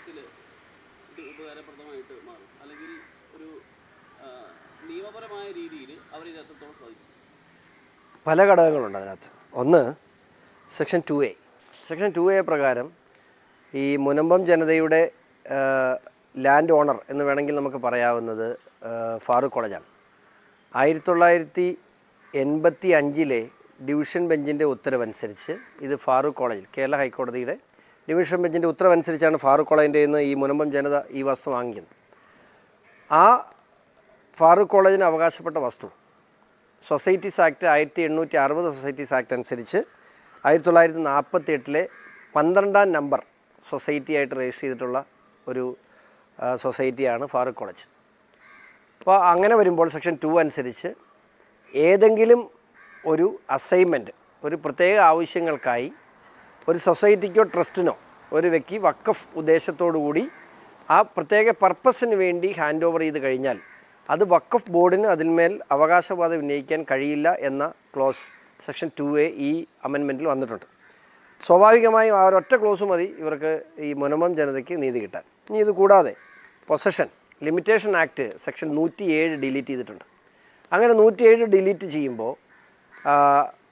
തരത്തിൽ ഇത് ഉപകാരപ്രദമായിട്ട് മാറും. അല്ലെങ്കിൽ ഒരു നിയമപരമായ രീതിയിൽ അവർ ഇത് എത്രത്തോളം സാധിക്കും? പല ഘടകങ്ങളുണ്ട് അതിനകത്ത്. ഒന്ന് section two A. Section two A പ്രകാരം ഈ മുനമ്പം ജനതയുടെ ലാൻഡ് ഓണർ എന്ന് വേണമെങ്കിൽ നമുക്ക് പറയാവുന്നത് ഫാറൂഖ് കോളേജാണ്. ആയിരത്തി തൊള്ളായിരത്തി എൺപത്തി അഞ്ചിലെ ഡിവിഷൻ ബെഞ്ചിന്റെ ഉത്തരവനുസരിച്ച് ഇത് ഫാറൂഖ് കോളേജിൽ കേരള ഹൈക്കോടതിയുടെ ഡിവിഷൻ ബെഞ്ചിന്റെ ഉത്തരവനുസരിച്ചാണ് ഫാറൂഖ് കോളേജിന്റെ നിന്ന് ഈ മുനമ്പം ജനത ഈ വസ്തു വാങ്ങിക്കുന്നത് ആ ഫാറൂഖ് കോളേജിന് അവകാശപ്പെട്ട വസ്തു സൊസൈറ്റീസ് ആക്ട് ആയിരത്തി എണ്ണൂറ്റി അറുപത് സൊസൈറ്റീസ് ആക്ട് അനുസരിച്ച് ആയിരത്തി തൊള്ളായിരത്തി നാൽപ്പത്തി എട്ടിലെ പന്ത്രണ്ടാം നമ്പർ സൊസൈറ്റി ആയിട്ട് രജിസ്റ്റർ ചെയ്തിട്ടുള്ള ഒരു സൊസൈറ്റിയാണ് ഫാറൂഖ് കോളേജ്. അപ്പോൾ അങ്ങനെ വരുമ്പോൾ സെക്ഷൻ ടു അനുസരിച്ച് ഏതെങ്കിലും ഒരു അസൈൻമെന്റ് ഒരു പ്രത്യേക ആവശ്യങ്ങൾക്കായി ഒരു സൊസൈറ്റിക്കോ ട്രസ്റ്റിനോ ഒരു വ്യക്തി വക്കഫ് ഉദ്ദേശത്തോടു കൂടി ആ പ്രത്യേക പർപ്പസിന് വേണ്ടി ഹാൻഡ് ഓവർ ചെയ്ത് കഴിഞ്ഞാൽ അത് വക്കഫ് ബോർഡിന് അതിന്മേൽ അവകാശവാദം ഉന്നയിക്കാൻ കഴിയില്ല എന്ന ക്ലോസ് സെക്ഷൻ ടു എ ഈ അമെൻമെന്റിൽ വന്നിട്ടുണ്ട്. സ്വാഭാവികമായും ആ ഒരൊറ്റ ക്ലോസ് മതി ഇവർക്ക് ഈ മുനമം ജനതയ്ക്ക് നീതി കിട്ടാൻ. ഇനി ഇത് കൂടാതെ പൊസഷൻ ലിമിറ്റേഷൻ ആക്ട് സെക്ഷൻ നൂറ്റി ഏഴ് ഡിലീറ്റ് ചെയ്തിട്ടുണ്ട്. അങ്ങനെ നൂറ്റിയേഴ് ഡിലീറ്റ് ചെയ്യുമ്പോൾ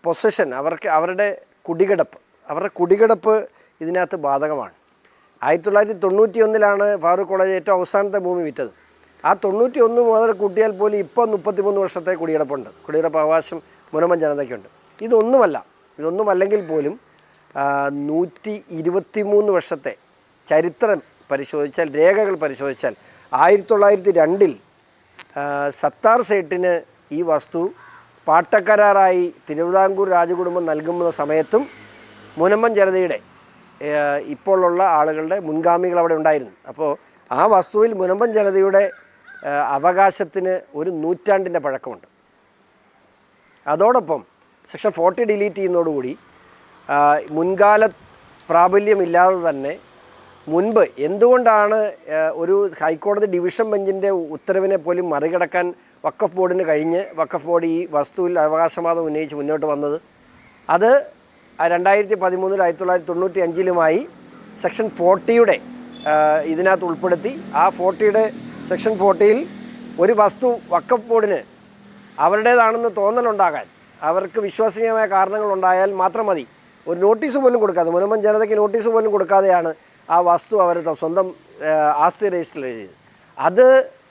പൊസഷൻ അവർക്ക് അവരുടെ കുടികിടപ്പ് അവരുടെ കുടികിടപ്പ് ഇതിനകത്ത് ബാധകമാണ്. ആയിരത്തി തൊള്ളായിരത്തി തൊണ്ണൂറ്റി ഒന്നിലാണ് ഫാറൂഖ് കോളേജ് ഏറ്റവും അവസാനത്തെ ഭൂമി വിറ്റത്. ആ തൊണ്ണൂറ്റി ഒന്ന് മുതൽ കൂട്ടിയാൽ പോലും ഇപ്പോൾ മുപ്പത്തിമൂന്ന് വർഷത്തെ കുടികിടപ്പുണ്ട്. കുടികിടപ്പ് അവകാശം മുനമ്പൻ ജനതയ്ക്കുണ്ട്. ഇതൊന്നുമല്ല ഇതൊന്നുമല്ലെങ്കിൽ പോലും നൂറ്റി ഇരുപത്തി മൂന്ന് വർഷത്തെ ചരിത്രം പരിശോധിച്ചാൽ രേഖകൾ പരിശോധിച്ചാൽ ആയിരത്തി തൊള്ളായിരത്തി രണ്ടിൽ സത്താർ സേട്ടിന് ഈ വസ്തു പാട്ടക്കരാറായി തിരുവിതാംകൂർ രാജകുടുംബം നൽകുന്ന സമയത്തും മുനമ്പൻ ജനതയുടെ ഇപ്പോഴുള്ള ആളുകളുടെ മുൻഗാമികൾ അവിടെ ഉണ്ടായിരുന്നു. അപ്പോൾ ആ വസ്തുവിൽ മുനമ്പൻ ജനതയുടെ അവകാശത്തിന് ഒരു നൂറ്റാണ്ടിന്റെ പഴക്കമുണ്ട്. അതോടൊപ്പം സെക്ഷൻ ഫോർട്ടി ഡിലീറ്റ് ചെയ്യുന്നതോടുകൂടി മുൻകാല പ്രാബല്യമില്ലാതെ തന്നെ മുൻപ് എന്തുകൊണ്ടാണ് ഒരു ഹൈക്കോടതി ഡിവിഷൻ ബെഞ്ചിന്റെ ഉത്തരവിനെ പോലും മറികടക്കാൻ വക്കഫ് ബോർഡിന് കഴിഞ്ഞ് വക്കഫ് ബോർഡ് ഈ വസ്തുവിൽ അവകാശവാദം ഉന്നയിച്ച് മുന്നോട്ട് വന്നത്? അത് രണ്ടായിരത്തി പതിമൂന്നിൽ ആയിരത്തി തൊള്ളായിരത്തി തൊണ്ണൂറ്റി അഞ്ചിലുമായി സെക്ഷൻ ഫോർട്ടിയുടെ ഇതിനകത്ത് ഉൾപ്പെടുത്തി. ആ ഫോർട്ടിയുടെ സെക്ഷൻ ഫോർട്ടിയിൽ ഒരു വസ്തു വക്കഫ് ബോർഡിന് അവരുടേതാണെന്ന് തോന്നലുണ്ടാകാൻ അവർക്ക് വിശ്വസനീയമായ കാരണങ്ങളുണ്ടായാൽ മാത്രം മതി. ഒരു നോട്ടീസ് പോലും കൊടുക്കാതെ മുനമ്പൻ ജനതയ്ക്ക് നോട്ടീസ് പോലും കൊടുക്കാതെയാണ് ആ വസ്തു അവർ സ്വന്തം ആസ്തി രജിസ്റ്റർ എഴുതിയത്. അത്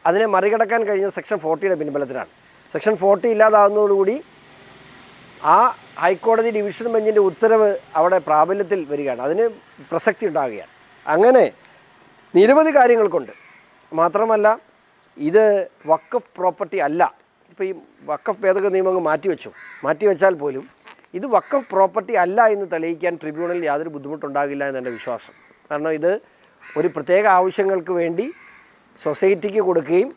അതിനെ മറികടക്കാൻ കഴിഞ്ഞ സെക്ഷൻ ഫോർട്ടിയുടെ പിൻബലത്തിലാണ്. സെക്ഷൻ ഫോർട്ടി ഇല്ലാതാകുന്നതോടുകൂടി ആ ഹൈക്കോടതി ഡിവിഷൻ ബെഞ്ചിന്റെ ഉത്തരവ് അവിടെ പ്രാബല്യത്തിൽ വരികയാണ്. അതിന് പ്രസക്തി ഉണ്ടാകുകയാണ്. അങ്ങനെ നിരവധി കാര്യങ്ങൾ കൊണ്ട് മാത്രമല്ല ഇത് വക്കഫ് പ്രോപ്പർട്ടി അല്ല. ഇപ്പോൾ ഈ വക്കഫ് ഭേദഗതി നിയമം അങ്ങ് മാറ്റിവെച്ചു മാറ്റിവെച്ചാൽ പോലും ഇത് വക്കഫ് പ്രോപ്പർട്ടി അല്ല എന്ന് തെളിയിക്കാൻ ട്രിബ്യൂണലിൽ യാതൊരു ബുദ്ധിമുട്ടുണ്ടാകില്ല എന്നെന്റെ വിശ്വാസം. കാരണം ഇത് ഒരു പ്രത്യേക ആവശ്യങ്ങൾക്ക് വേണ്ടി സൊസൈറ്റിക്ക് കൊടുക്കുകയും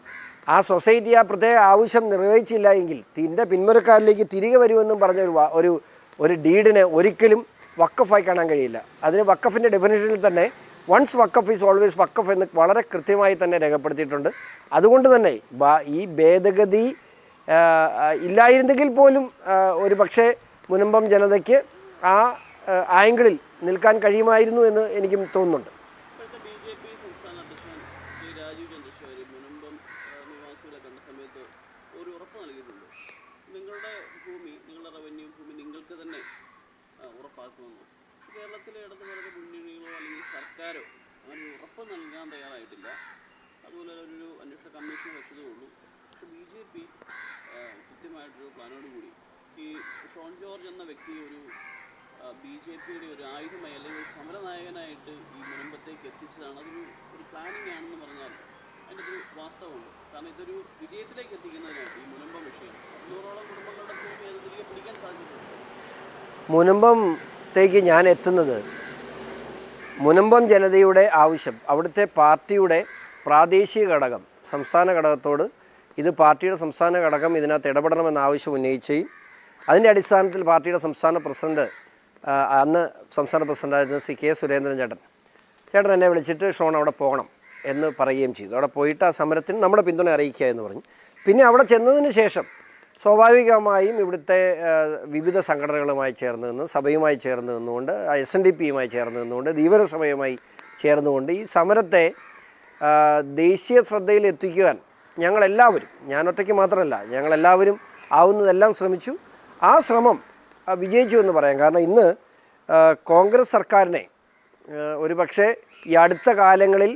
ആ സൊസൈറ്റി ആ പ്രത്യേക ആവശ്യം നിർവഹിച്ചില്ല എങ്കിൽ തിന്റെ പിന്മുറക്കാരിലേക്ക് തിരികെ വരുമെന്നും പറഞ്ഞ ഒരു ഒരു ഒരു ഡീഡിനെ ഒരിക്കലും വക്കഫായി കാണാൻ കഴിയില്ല. അതിന് വക്കഫിന്റെ ഡെഫിനേഷനിൽ തന്നെ once waqf is always waqf എന്ന് വളരെ കൃത്യമായി തന്നെ രേഖപ്പെടുത്തിയിട്ടുണ്ട്. അതുകൊണ്ട് തന്നെ ഈ ഭേദഗതി ഇല്ലായിരുന്നെങ്കിൽ പോലും ഒരു പക്ഷേ മുനമ്പം ജനതയ്ക്ക് ആ, ആംഗിളിൽ നിൽക്കാൻ കഴിയുമായിരുന്നു എന്ന് എനിക്കും തോന്നുന്നുണ്ട് ഇപ്പോഴത്തെ ബി ജെ പി സംസ്ഥാന അധ്യക്ഷൻ ശ്രീ രാജീവ് ചന്ദ്രശേഖരൻ മുനമ്പം ആ, നിവാസികളെ കണ്ട സമയത്ത് ഒരു ഉറപ്പ് നൽകിയിട്ടുണ്ട് നിങ്ങളുടെ ഭൂമി നിങ്ങളുടെ റവന്യൂ ഭൂമി നിങ്ങൾക്ക് തന്നെ ആ, ഉറപ്പാക്കുമെന്ന് കേരളത്തിലെ ഇടതുപക്ഷ മുന്നണികളോ അല്ലെങ്കിൽ സർക്കാരോ അങ്ങനെ ഒരു ഉറപ്പ് നൽകാൻ തയ്യാറായിട്ടില്ല. അതുപോലെ ഒരു അന്വേഷണ കമ്മീഷൻ വെച്ചതേ ഉള്ളൂ. പക്ഷെ ബി ജെ പി കൃത്യമായിട്ടൊരു പ്ലാനോടുകൂടി ഈ ഷോൺ ജോർജ് എന്ന വ്യക്തി ഒരു ബി ജെ പിയുടെ ഒരു ആയുധമായി അല്ലെങ്കിൽ ഒരു സമരനായകനായിട്ട് ഈ മുനമ്പത്തേക്ക് എത്തിച്ചതാണ്. അതൊരു ഒരു പ്ലാനിങ് ആണെന്ന് പറഞ്ഞാൽ അതിന്റെ ഒരു വാസ്തവമുണ്ട്. കാരണം ഇതൊരു വിജയത്തിലേക്ക് എത്തിക്കുന്നതിനാണ് ഈ മുനമ്പം വിഷയം അഞ്ഞൂറോളം കുടുംബങ്ങളുടെ തിരികെ പിടിക്കാൻ സാധിച്ചിട്ടുണ്ട്? മുനമ്പത്തേക്ക് ഞാൻ എത്തുന്നത് മുനമ്പം ജനതയുടെ ആവശ്യം അവിടുത്തെ പാർട്ടിയുടെ പ്രാദേശിക ഘടകം സംസ്ഥാന ഘടകത്തോട് ഇത് പാർട്ടിയുടെ സംസ്ഥാന ഘടകം ഇതിനകത്ത് ഇടപെടണമെന്ന ആവശ്യം ഉന്നയിക്കുകയും അതിന്റെ അടിസ്ഥാനത്തിൽ പാർട്ടിയുടെ സംസ്ഥാന പ്രസിഡന്റ് അന്ന് സംസ്ഥാന പ്രസിഡന്റായിരുന്ന സി കെ സുരേന്ദ്രൻ ചേട്ടൻ. ചേട്ടൻ എന്നെ വിളിച്ചിട്ട് ഷോൺ അവിടെ പോകണം എന്ന് പറയുകയും ചെയ്തു. അവിടെ പോയിട്ട് ആ സമരത്തിന് നമ്മുടെ പിന്തുണ അറിയിക്കുക എന്ന് പറഞ്ഞു. പിന്നെ അവിടെ ചെന്നതിന് ശേഷം സ്വാഭാവികമായും ഇവിടുത്തെ വിവിധ സംഘടനകളുമായി ചേർന്ന് നിന്ന് സഭയുമായി ചേർന്ന് നിന്നുകൊണ്ട് എസ് എൻ ഡി പിയുമായി ചേർന്ന് നിന്നുകൊണ്ട് ധീവരസഭയുമായി ചേർന്നുകൊണ്ട് ഈ സമരത്തെ ദേശീയ ശ്രദ്ധയിൽ എത്തിക്കുവാൻ ഞങ്ങളെല്ലാവരും ഞാൻ ഒറ്റയ്ക്ക് മാത്രമല്ല ഞങ്ങളെല്ലാവരും ആവുന്നതെല്ലാം ശ്രമിച്ചു. ആ ശ്രമം വിജയിച്ചു എന്ന് പറയാം. കാരണം ഇന്ന് കോൺഗ്രസ് സർക്കാരിനെ ഒരു പക്ഷേ ഈ അടുത്ത കാലങ്ങളിൽ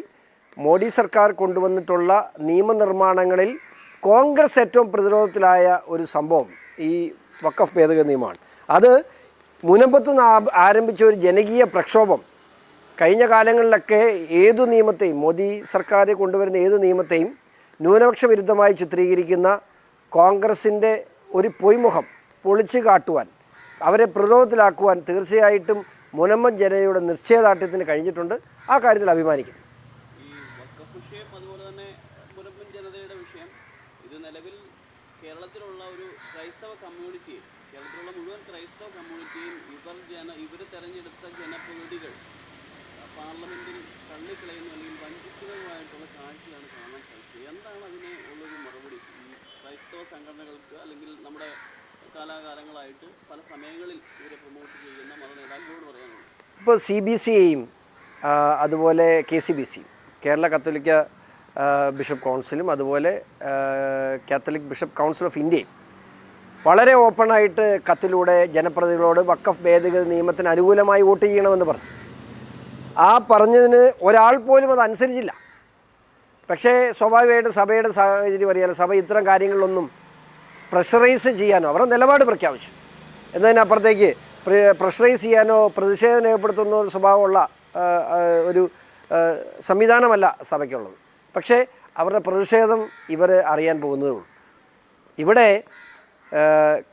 മോഡി സർക്കാർ കൊണ്ടുവന്നിട്ടുള്ള നിയമനിർമ്മാണങ്ങളിൽ കോൺഗ്രസ് ഏറ്റവും പ്രതിരോധത്തിലായ ഒരു സംഭവം ഈ വക്കഫ് ഭേദഗതി നിയമമാണ്. അത് മുനമ്പത്ത് നിന്ന് ആരംഭിച്ച ഒരു ജനകീയ പ്രക്ഷോഭം. കഴിഞ്ഞ കാലങ്ങളിലൊക്കെ ഏതു നിയമത്തെയും മോദി സർക്കാർ കൊണ്ടുവരുന്ന ഏത് നിയമത്തെയും ന്യൂനപക്ഷ വിരുദ്ധമായി ചിത്രീകരിക്കുന്ന കോൺഗ്രസിന്റെ ഒരു പൊയ്മുഖം പൊളിച്ചു കാട്ടുവാൻ അവരെ പ്രതിരോധത്തിലാക്കുവാൻ തീർച്ചയായിട്ടും മുനമ്പം ജനതയുടെ നിശ്ചയദാർഢ്യത്തിന് കഴിഞ്ഞിട്ടുണ്ട്. ആ കാര്യത്തിൽ അഭിമാനിക്കും ഈ വക്കഫ് വിഷയം അതുപോലെ തന്നെ മുരമ്പൻ ജനതയുടെ വിഷയം ഇത് നിലവിൽ കേരളത്തിലുള്ള ഒരു ക്രൈസ്തവ കമ്മ്യൂണിറ്റിയെ കേരളത്തിലുള്ള മുഴുവൻ ക്രൈസ്തവ കമ്മ്യൂണിറ്റിയും ഇവർ ജന ഇവർ തെരഞ്ഞെടുത്ത ജനപ്രതിനിധികൾ ആ, പാർലമെന്റിൽ തള്ളിക്കളയുന്ന അല്ലെങ്കിൽ കാഴ്ചയാണ് കാണാൻ സാധിച്ചത് എന്താണ് അതിന് ഉള്ളൊരു മറുപടി? ഈ ക്രൈസ്തവ സംഘടനകൾക്ക് അല്ലെങ്കിൽ നമ്മുടെ കാലാകാലങ്ങളായിട്ട് പല സമയങ്ങളിൽ ഇവരെ പ്രൊമോട്ട് ചെയ്യുന്ന മത നേതാക്കളോട് പറയാനുള്ളത്? ഇപ്പോൾ സി ബി സിയെയും അതുപോലെ കെ സി ബി സിയും കേരള കത്തോലിക്ക ബിഷപ്പ് കൗൺസിലും അതുപോലെ കാത്തലിക് ബിഷപ്പ് കൗൺസിൽ ഓഫ് ഇന്ത്യയും വളരെ ഓപ്പണായിട്ട് കത്തിലൂടെ ജനപ്രതിനിധികളോട് വക്കഫ് ഭേദഗതി നിയമത്തിന് അനുകൂലമായി വോട്ട് ചെയ്യണമെന്ന് പറഞ്ഞു. ആ പറഞ്ഞതിന് ഒരാൾ പോലും അത് അനുസരിച്ചില്ല. പക്ഷേ സ്വാഭാവികമായിട്ട് സഭയുടെ സാഹചര്യം അറിയാലോ സഭ ഇത്തരം കാര്യങ്ങളിലൊന്നും പ്രഷറൈസ് ചെയ്യാനോ അവരുടെ നിലപാട് പ്രഖ്യാപിച്ചു. എന്നതിനപ്പുറത്തേക്ക് പ്രഷറൈസ് ചെയ്യാനോ പ്രതിഷേധം രേഖപ്പെടുത്തുന്ന ഒരു സ്വഭാവമുള്ള ഒരു സംവിധാനമല്ല സഭയ്ക്കുള്ളത്. പക്ഷേ അവരുടെ പ്രതിഷേധം ഇവർ അറിയാൻ പോകുന്നതേ ഉള്ളൂ. ഇവിടെ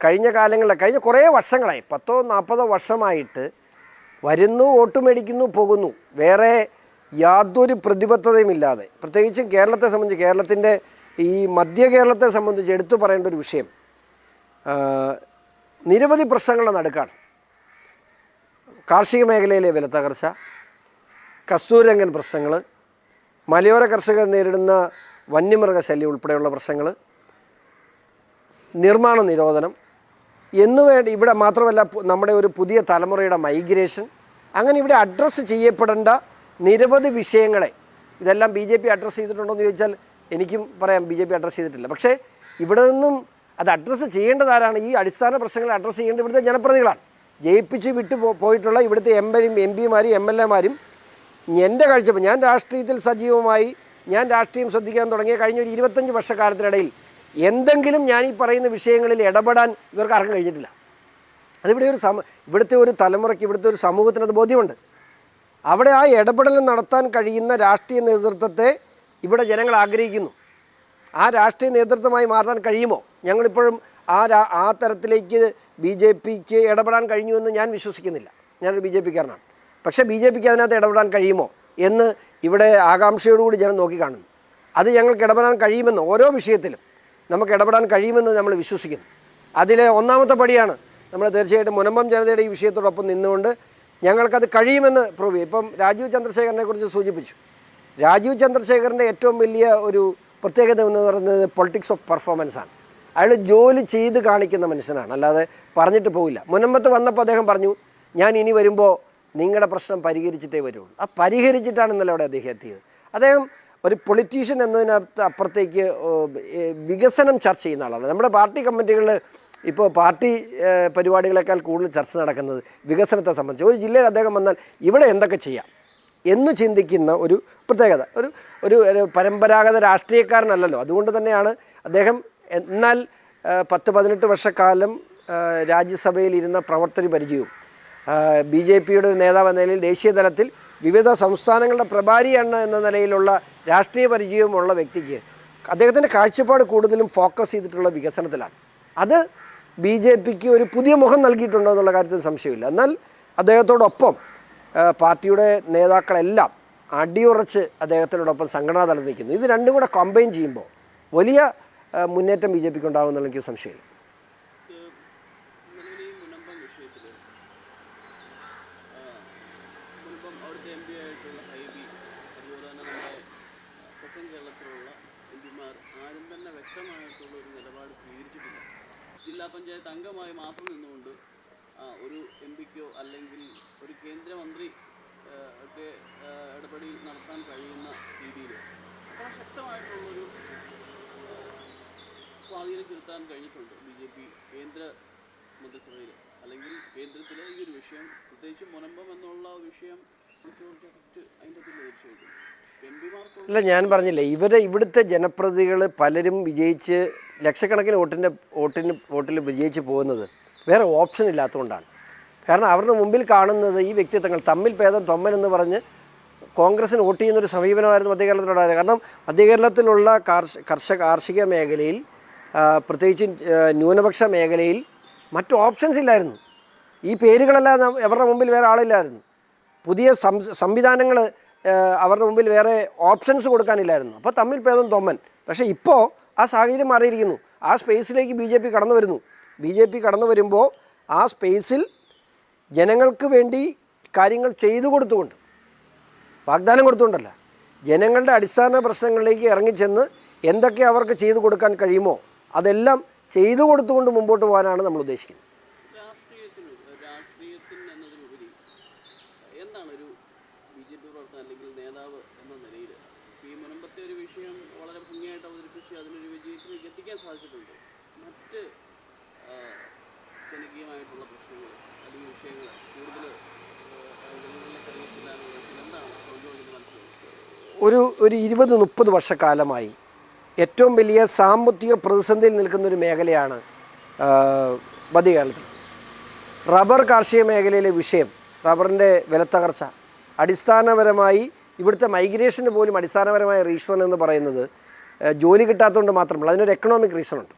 കഴിഞ്ഞ കാലങ്ങളിൽ കഴിഞ്ഞ കുറേ വർഷങ്ങളായി പത്തോ നാൽപ്പതോ വർഷമായിട്ട് വരുന്നു വോട്ട് മേടിക്കുന്നു പോകുന്നു. വേറെ യാതൊരു പ്രതിബദ്ധതയുമില്ലാതെ. പ്രത്യേകിച്ചും കേരളത്തെ സംബന്ധിച്ച് കേരളത്തിന്റെ ഈ മധ്യ കേരളത്തെ സംബന്ധിച്ച് എടുത്തു പറയേണ്ട ഒരു വിഷയം നിരവധി പ്രശ്നങ്ങളുടെ നടുക്കാണ്. കാർഷിക മേഖലയിലെ വില തകർച്ച കസ്തൂരംഗൻ പ്രശ്നങ്ങൾ മലയോര കർഷകർ നേരിടുന്ന വന്യമൃഗശല്യം ഉൾപ്പെടെയുള്ള പ്രശ്നങ്ങൾ നിർമ്മാണ നിരോധനം എന്നുവേണ്ടി ഇവിടെ മാത്രമല്ല നമ്മുടെ ഒരു പുതിയ തലമുറയുടെ മൈഗ്രേഷൻ അങ്ങനെ ഇവിടെ അഡ്രസ്സ് ചെയ്യപ്പെടേണ്ട നിരവധി വിഷയങ്ങളെ ഇതെല്ലാം ബി ജെ പി അഡ്രസ്സ് ചെയ്തിട്ടുണ്ടോ എന്ന് ചോദിച്ചാൽ എനിക്കും പറയാം ബി ജെ പി അഡ്രസ്സ് ചെയ്തിട്ടില്ല. പക്ഷേ ഇവിടെ നിന്നും അത് അഡ്രസ്സ് ചെയ്യേണ്ടത് ആരാണ് ഈ അടിസ്ഥാന പ്രശ്നങ്ങളെ അഡ്രസ്സ് ചെയ്യേണ്ടത് ഇവിടുത്തെ ജനപ്രതികളാണ് ജയിപ്പിച്ച് വിട്ടു പോയിട്ടുള്ള ഇവിടുത്തെ എം പിയും എം പിമാരും എം എൽ എമാരും എന്റെ കാഴ്ചപ്പാട് ഞാൻ രാഷ്ട്രീയത്തിൽ സജീവമായി ഞാൻ രാഷ്ട്രീയം ശ്രദ്ധിക്കാൻ തുടങ്ങിയ കഴിഞ്ഞ ഒരു ഇരുപത്തഞ്ച് വർഷക്കാലത്തിനിടയിൽ എന്തെങ്കിലും ഞാൻ ഈ പറയുന്ന വിഷയങ്ങളിൽ ഇടപെടാൻ ഇവർക്ക് ആർക്കും കഴിഞ്ഞിട്ടില്ല. അതിവിടെ ഒരു സമ ഇവിടുത്തെ ഒരു തലമുറയ്ക്ക് ഇവിടുത്തെ ഒരു സമൂഹത്തിന് അത് ബോധ്യമുണ്ട്. അവിടെ ആ ഇടപെടൽ നടത്താൻ കഴിയുന്ന രാഷ്ട്രീയ നേതൃത്വത്തെ ഇവിടെ ജനങ്ങൾ ആഗ്രഹിക്കുന്നു. ആ രാഷ്ട്രീയ നേതൃത്വമായി മാറാൻ കഴിയുമോ? ഞങ്ങളിപ്പോഴും ആ ആ തരത്തിലേക്ക് ബി ജെ പിക്ക് ഇടപെടാൻ കഴിഞ്ഞുവെന്ന് ഞാൻ വിശ്വസിക്കുന്നില്ല. ഞാനൊരു ബി ജെ പിക്കാരനാണ്. പക്ഷേ ബി ജെ പിക്ക് അതിനകത്ത് ഇടപെടാൻ കഴിയുമോ എന്ന് ഇവിടെ ആകാംക്ഷയോടുകൂടി ജനം നോക്കിക്കാണുന്നു. അത് ഞങ്ങൾക്ക് ഇടപെടാൻ കഴിയുമെന്ന് ഓരോ വിഷയത്തിലും നമുക്ക് ഇടപെടാൻ കഴിയുമെന്ന് നമ്മൾ വിശ്വസിക്കുന്നു. അതിലെ ഒന്നാമത്തെ പടിയാണ് നമ്മൾ തീർച്ചയായിട്ടും മുനമ്പം ജനതയുടെ ഈ വിഷയത്തോടൊപ്പം നിന്നുകൊണ്ട് ഞങ്ങൾക്കത് കഴിയുമെന്ന് പ്രൂവ് ചെയ്യും ഇപ്പം രാജീവ് ചന്ദ്രശേഖരനെ കുറിച്ച് സൂചിപ്പിച്ചു. രാജീവ് ചന്ദ്രശേഖരന്റെ ഏറ്റവും വലിയ ഒരു പ്രത്യേകത എന്ന് പറയുന്നത് പൊളിറ്റിക്സ് ഓഫ് പെർഫോമൻസാണ് അയാൾ ജോലി ചെയ്ത് കാണിക്കുന്ന മനുഷ്യനാണ്. അല്ലാതെ പറഞ്ഞിട്ട് പോവില്ല. മുനമ്പത്ത് വന്നപ്പോൾ അദ്ദേഹം പറഞ്ഞു ഞാൻ ഇനി വരുമ്പോൾ നിങ്ങളുടെ പ്രശ്നം പരിഹരിച്ചിട്ടേ വരുള്ളൂ. ആ പരിഹരിച്ചിട്ടാണ് ഇന്നലെ അവിടെ അദ്ദേഹം എത്തിയത്. അദ്ദേഹം ഒരു പൊളിറ്റീഷ്യൻ എന്നതിനകത്ത് അപ്പുറത്തേക്ക് വികസനം ചർച്ച ചെയ്യുന്ന ആളാണ്. നമ്മുടെ പാർട്ടി കമ്മിറ്റികളിൽ ഇപ്പോൾ പാർട്ടി പരിപാടികളെക്കാൾ കൂടുതൽ ചർച്ച നടക്കുന്നത് വികസനത്തെ സംബന്ധിച്ച്. ഒരു ജില്ലയിൽ അദ്ദേഹം വന്നാൽ ഇവിടെ എന്തൊക്കെ ചെയ്യാം എന്ന് ചിന്തിക്കുന്ന ഒരു പ്രത്യേകത. ഒരു ഒരു പരമ്പരാഗത രാഷ്ട്രീയക്കാരനല്ലല്ലോ. അതുകൊണ്ട് തന്നെയാണ് അദ്ദേഹം എന്നാൽ പത്ത് പതിനെട്ട് വർഷക്കാലം രാജ്യസഭയിൽ ഇരുന്ന പ്രവർത്തന പരിചയവും ബി ജെ പിയുടെ ഒരു നേതാവ് എന്ന നിലയിൽ ദേശീയ തലത്തിൽ വിവിധ സംസ്ഥാനങ്ങളുടെ പ്രഭാരിയാണ് എന്ന നിലയിലുള്ള രാഷ്ട്രീയ പരിചയവുമുള്ള വ്യക്തിക്ക് അദ്ദേഹത്തിന്റെ കാഴ്ചപ്പാട് കൂടുതലും ഫോക്കസ് ചെയ്തിട്ടുള്ള വികസനത്തിലാണ്. അത് ബി ജെ പിക്ക് ഒരു പുതിയ മുഖം നൽകിയിട്ടുണ്ടോ എന്നുള്ള കാര്യത്തിൽ സംശയമില്ല. എന്നാൽ അദ്ദേഹത്തോടൊപ്പം പാർട്ടിയുടെ നേതാക്കളെല്ലാം അടിയുറച്ച് അദ്ദേഹത്തിനോടൊപ്പം സംഘടനാ തലത്തിൽ നിൽക്കുന്നു. ഇത് രണ്ടും കൂടെ കമ്പൈൻ ചെയ്യുമ്പോൾ വലിയ മുന്നേറ്റം ബി ജെ പിക്ക് ഉണ്ടാകുമെന്നുള്ള എനിക്ക് സംശയമില്ല. ആരും തന്നെ വ്യക്തമായിട്ടുള്ള ഒരു നിലപാട് സ്വീകരിച്ചിട്ടില്ല. ജില്ലാ പഞ്ചായത്ത് അംഗമായി മാത്രം നിന്നുകൊണ്ട് ഒരു എം പിക്കോ അല്ലെങ്കിൽ ഒരു കേന്ദ്രമന്ത്രി ഒക്കെ ഇടപെടൽ ഇടപെടി നടത്താൻ കഴിയുന്ന രീതിയിൽ അത്ര ശക്തമായിട്ടുള്ളൊരു സ്വാധീനം ചെലുത്താൻ കഴിഞ്ഞിട്ടുണ്ട് ബി ജെ പി കേന്ദ്ര മന്ത്രിസഭയിൽ അല്ലെങ്കിൽ കേന്ദ്രത്തിലെ ഈ ഒരു വിഷയം പ്രത്യേകിച്ച് മുനമ്പം എന്നുള്ള വിഷയം കറക്റ്റ് അതിന്റെ തീർച്ചയായിട്ടും അല്ല ഞാൻ പറഞ്ഞില്ലേ ഇവരെ ഇവിടുത്തെ ജനപ്രതികൾ പലരും വിജയിച്ച് ലക്ഷക്കണക്കിന് വോട്ടിന്റെ വോട്ടിന് വോട്ടിൽ വിജയിച്ച് പോകുന്നത് വേറെ ഓപ്ഷൻ ഇല്ലാത്തതുകൊണ്ടാണ്. കാരണം അവരുടെ മുമ്പിൽ കാണുന്നത് ഈ വ്യക്തിത്വങ്ങൾ തമ്മിൽ ഭേദം തൊമ്മൻ എന്ന് പറഞ്ഞ് കോൺഗ്രസിന് വോട്ട് ചെയ്യുന്നൊരു സമീപനമായിരുന്നു മധ്യകേരളത്തിലുണ്ടായത്. കാരണം മധ്യകേരളത്തിലുള്ള കാർഷ കർഷക കാർഷിക മേഖലയിൽ പ്രത്യേകിച്ച് ന്യൂനപക്ഷ മേഖലയിൽ മറ്റു ഓപ്ഷൻസ് ഇല്ലായിരുന്നു. ഈ പേരുകളെല്ലാം അവരുടെ മുമ്പിൽ വേറെ ആളില്ലായിരുന്നു. പുതിയ സംവിധാനങ്ങൾ അവരുടെ മുമ്പിൽ വേറെ ഓപ്ഷൻസ് കൊടുക്കാനില്ലായിരുന്നു. അപ്പോൾ തമ്മിൽ ഭേദം തൊമ്മൻ. പക്ഷേ ഇപ്പോൾ ആ സാഹചര്യം മാറിയിരിക്കുന്നു. ആ സ്പേസിലേക്ക് ബി ജെ പി കടന്നു വരുന്നു. ബി ജെ പി കടന്നു വരുമ്പോൾ ആ സ്പേസിൽ ജനങ്ങൾക്ക് വേണ്ടി കാര്യങ്ങൾ ചെയ്തു കൊടുത്തുകൊണ്ട് വാഗ്ദാനം കൊടുത്തുകൊണ്ടല്ല ജനങ്ങളുടെ അടിസ്ഥാന പ്രശ്നങ്ങളിലേക്ക് ഇറങ്ങിച്ചെന്ന് എന്തൊക്കെ അവർക്ക് ചെയ്തു കൊടുക്കാൻ കഴിയുമോ അതെല്ലാം ചെയ്തു കൊടുത്തുകൊണ്ട് മുമ്പോട്ട് പോകാനാണ് നമ്മൾ ഉദ്ദേശിക്കുന്നത് രാഷ്ട്രീയത്തിന് രാഷ്ട്രീയത്തിന് എന്നതിലുപരി എന്താണ് ഒരു ബി ജെ പി പ്രവർത്തനം അല്ലെങ്കിൽ നേതാവ് എന്ന നിലയിൽ ഈ മുനമ്പത്തെ ഒരു വിഷയം വളരെ ഭംഗിയായിട്ട് അവതരിപ്പിച്ച് അതിനൊരു വിജയത്തിലേക്ക് എത്തിക്കാൻ സാധിച്ചിട്ടുണ്ട് മറ്റ് ജനകീയമായിട്ടുള്ള പ്രശ്നങ്ങൾ അല്ലെങ്കിൽ വിഷയങ്ങൾ കൂടുതൽ ഒരു ഒരു ഇരുപത് മുപ്പത് വർഷക്കാലമായി ഏറ്റവും വലിയ സാമ്പത്തിക പ്രതിസന്ധിയിൽ നിൽക്കുന്ന ഒരു മേഖലയാണ് മധ്യകാലത്തിൽ റബ്ബർ കാർഷിക മേഖലയിലെ വിഷയം റബ്ബറിന്റെ വിലത്തകർച്ച അടിസ്ഥാനപരമായി ഇവിടുത്തെ മൈഗ്രേഷന് പോലും അടിസ്ഥാനപരമായ റീസൺ എന്ന് പറയുന്നത് ജോലി കിട്ടാത്തതുകൊണ്ട് മാത്രമല്ല അതിനൊരു എക്കണോമിക് റീസൺ ഉണ്ട്.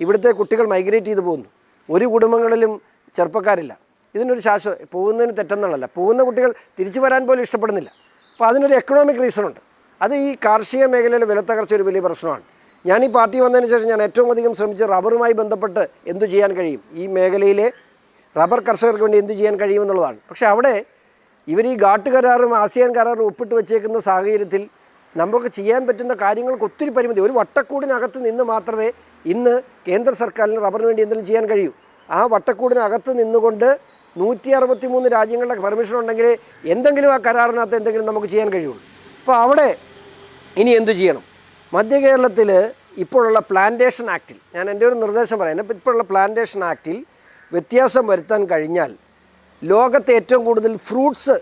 ഇവിടുത്തെ കുട്ടികൾ മൈഗ്രേറ്റ് ചെയ്ത് പോകുന്നു. ഒരു കുടുംബങ്ങളിലും ചെറുപ്പക്കാരില്ല. ഇതിനൊരു ശാശ്വത പോകുന്നതിന് തെറ്റെന്നുള്ളതല്ല. പോകുന്ന കുട്ടികൾ തിരിച്ചു വരാൻ പോലും ഇഷ്ടപ്പെടുന്നില്ല. അപ്പോൾ അതിനൊരു എക്കണോമിക് റീസൺ ഉണ്ട്. അത് ഈ കാർഷിക മേഖലയിലെ വിലത്തകർച്ച ഒരു വലിയ പ്രശ്നമാണ്. ഞാൻ ഈ പാർട്ടി വന്നതിന് ശേഷം ഞാൻ ഏറ്റവും അധികം ശ്രമിച്ച റബ്ബറുമായി ബന്ധപ്പെട്ട് എന്തു ചെയ്യാൻ കഴിയും? ഈ മേഖലയിലെ റബ്ബർ കർഷകർക്ക് വേണ്ടി എന്തു ചെയ്യാൻ കഴിയുമെന്നുള്ളതാണ് പക്ഷേ അവിടെ ഇവർ ഈ ഘാട്ട് കരാറും ആസിയാൻ കരാറും ഒപ്പിട്ട് വെച്ചേക്കുന്ന സാഹചര്യത്തിൽ നമുക്ക് ചെയ്യാൻ പറ്റുന്ന കാര്യങ്ങൾക്ക് ഒത്തിരി പരിമിതി. ഒരു വട്ടക്കൂടിനകത്ത് നിന്ന് മാത്രമേ ഇന്ന് കേന്ദ്ര സർക്കാരിന് റബ്ബറിന് വേണ്ടി എന്തെങ്കിലും ചെയ്യാൻ കഴിയൂ. ആ വട്ടക്കൂടിനകത്ത് നിന്നുകൊണ്ട് നൂറ്റി അറുപത്തി മൂന്ന് രാജ്യങ്ങളുടെ പെർമിഷൻ ഉണ്ടെങ്കിൽ എന്തെങ്കിലും ആ കരാറിനകത്ത് എന്തെങ്കിലും നമുക്ക് ചെയ്യാൻ കഴിയുള്ളൂ. അപ്പോൾ അവിടെ ഇനി എന്തു ചെയ്യണം? മധ്യ കേരളത്തിൽ ഇപ്പോഴുള്ള പ്ലാന്റേഷൻ ആക്റ്റിൽ ഞാൻ എന്റെ ഒരു നിർദ്ദേശം പറയാം. ഇപ്പോഴുള്ള പ്ലാന്റേഷൻ ആക്റ്റിൽ വ്യത്യാസം വരുത്താൻ കഴിഞ്ഞാൽ ലോകത്തെ ഏറ്റവും കൂടുതൽ ഫ്രൂട്ട്സ്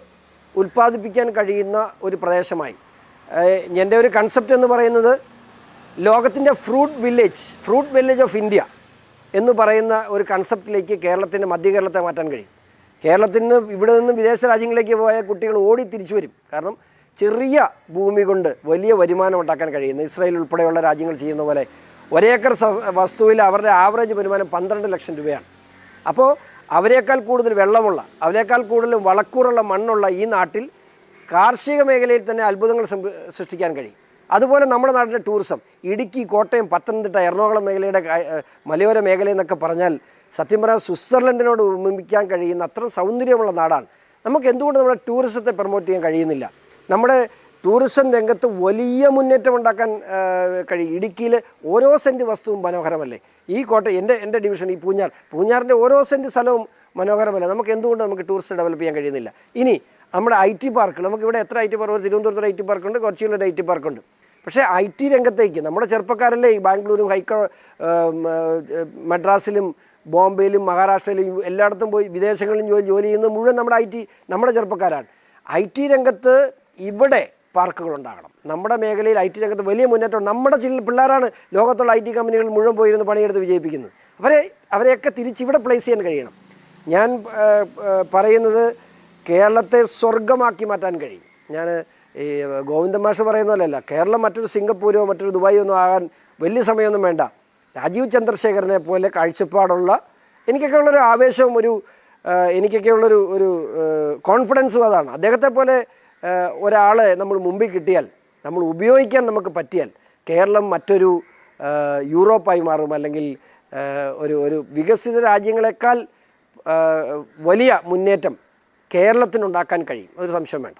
ഉൽപ്പാദിപ്പിക്കാൻ കഴിയുന്ന ഒരു പ്രദേശമായി എന്റെ ഒരു കൺസെപ്റ്റ് എന്ന് പറയുന്നത് ലോകത്തിന്റെ fruit village fruit village of India എന്ന് പറയുന്ന ഒരു കൺസെപ്റ്റിലേക്ക് കേരളത്തിന്റെ മധ്യ കേരളത്തെ മാറ്റാൻ കഴിയും. കേരളത്തിൽ നിന്ന് ഇവിടെ നിന്ന് വിദേശ രാജ്യങ്ങളിലേക്ക് പോയ കുട്ടികൾ ഓടി തിരിച്ചു വരും. കാരണം ചെറിയ ഭൂമി കൊണ്ട് വലിയ വരുമാനം ഉണ്ടാക്കാൻ കഴിയുന്നു. ഇസ്രായേൽ ഉൾപ്പെടെയുള്ള രാജ്യങ്ങൾ ചെയ്യുന്ന പോലെ ഒരേക്കർ വസ്തുവിൽ അവരുടെ ആവറേജ് വരുമാനം പന്ത്രണ്ട് ലക്ഷം രൂപയാണ്. അപ്പോൾ അവരെക്കാൾ കൂടുതൽ വെള്ളമുള്ള അവരെക്കാൾ കൂടുതൽ വളക്കൂറുള്ള മണ്ണുള്ള ഈ നാട്ടിൽ കാർഷിക മേഖലയിൽ തന്നെ അത്ഭുതങ്ങൾ സൃഷ്ടിക്കാൻ കഴിയും. അതുപോലെ നമ്മുടെ നാട്ടിലെ ടൂറിസം ഇടുക്കി കോട്ടയം പത്തനംതിട്ട എറണാകുളം മേഖലയുടെ മലയോര മേഖല എന്നൊക്കെ പറഞ്ഞാൽ സത്യം പറഞ്ഞാൽ സ്വിറ്റ്സർലൻഡിനോട് ഉപമിക്കാൻ കഴിയുന്ന അത്ര സൗന്ദര്യമുള്ള നാടാണ്. നമുക്ക് എന്തുകൊണ്ട് നമ്മുടെ ടൂറിസത്തെ പ്രൊമോട്ട് ചെയ്യാൻ കഴിയുന്നില്ല? നമ്മുടെ ടൂറിസം രംഗത്ത് വലിയ മുന്നേറ്റം ഉണ്ടാക്കാൻ കഴിയും. ഇടുക്കിയിൽ ഓരോ സെന്റ് വസ്തുവും മനോഹരമല്ലേ? ഈ കോട്ട എന്റെ എന്റെ ഡിവിഷൻ ഈ പൂഞ്ഞാർ. പൂഞ്ഞാറിന്റെ ഓരോ സെന്റ് സ്ഥലവും മനോഹരമല്ലേ? നമുക്ക് എന്തുകൊണ്ട് നമുക്ക് ടൂറിസ്റ്റ് ഡെവലപ്പ് ചെയ്യാൻ കഴിയുന്നില്ല? ഇനി നമ്മുടെ ഐ ടി പാർക്ക് നമുക്കിവിടെ എത്ര ഐ ടി പാർക്ക് തിരുവനന്തപുരത്ത് ഐ ടി പാർക്കുണ്ട് കൊച്ചിയിലൊരു ഐ ടി പാർക്കുണ്ട് പക്ഷേ ഐ ടി രംഗത്തേക്ക് നമ്മുടെ ചെറുപ്പക്കാരല്ലേ ഈ ബാംഗ്ലൂരും ഹൈക്കോ മദ്രാസിലും ബോംബെയിലും മഹാരാഷ്ട്രയിലും എല്ലായിടത്തും പോയി വിദേശങ്ങളിലും ജോലി ജോലി ചെയ്യുന്നത് മുഴുവൻ നമ്മുടെ ഐ ടി നമ്മുടെ ചെറുപ്പക്കാരാണ്. ഐ ടി രംഗത്ത് ഇവിടെ പാർക്കുകൾ ഉണ്ടാകണം. നമ്മുടെ മേഖലയിൽ ഐ ടി രംഗത്ത് വലിയ മുന്നേറ്റം നമ്മുടെ ചില പിള്ളേരാണ് ലോകത്തുള്ള ഐ ടി കമ്പനികൾ മുഴുവൻ പോയിരുന്ന് പണിയെടുത്ത് വിജയിപ്പിക്കുന്നത്. അവരെ അവരെയൊക്കെ തിരിച്ച് ഇവിടെ പ്ലേസ് ചെയ്യാൻ കഴിയണം. ഞാൻ പറയുന്നത് കേരളത്തെ സ്വർഗമാക്കി മാറ്റാൻ കഴിയും. ഞാൻ ഈ ഗോവിന്ദൻ മാഷ് പറയുന്ന പോലെയല്ല കേരളം മറ്റൊരു സിംഗപ്പൂരോ മറ്റൊരു ദുബായോ ഒന്നും ആകാൻ വലിയ സമയമൊന്നും വേണ്ട. രാജീവ് ചന്ദ്രശേഖരനെ പോലെ കാഴ്ചപ്പാടുള്ള എനിക്കൊക്കെ ഉള്ളൊരു ആവേശവും ഒരു എനിക്കൊക്കെ ഉള്ളൊരു ഒരു കോൺഫിഡൻസും അതാണ്. അദ്ദേഹത്തെ പോലെ ഒരാളെ നമ്മൾ മുമ്പിൽ കിട്ടിയാൽ നമ്മൾ ഉപയോഗിക്കാൻ നമുക്ക് പറ്റിയാൽ കേരളം മറ്റൊരു യൂറോപ്പായി മാറും. അല്ലെങ്കിൽ ഒരു ഒരു വികസിത രാജ്യങ്ങളെക്കാൾ വലിയ മുന്നേറ്റം കേരളത്തിനുണ്ടാക്കാൻ കഴിയും. ഒരു സംശയം വേണ്ട.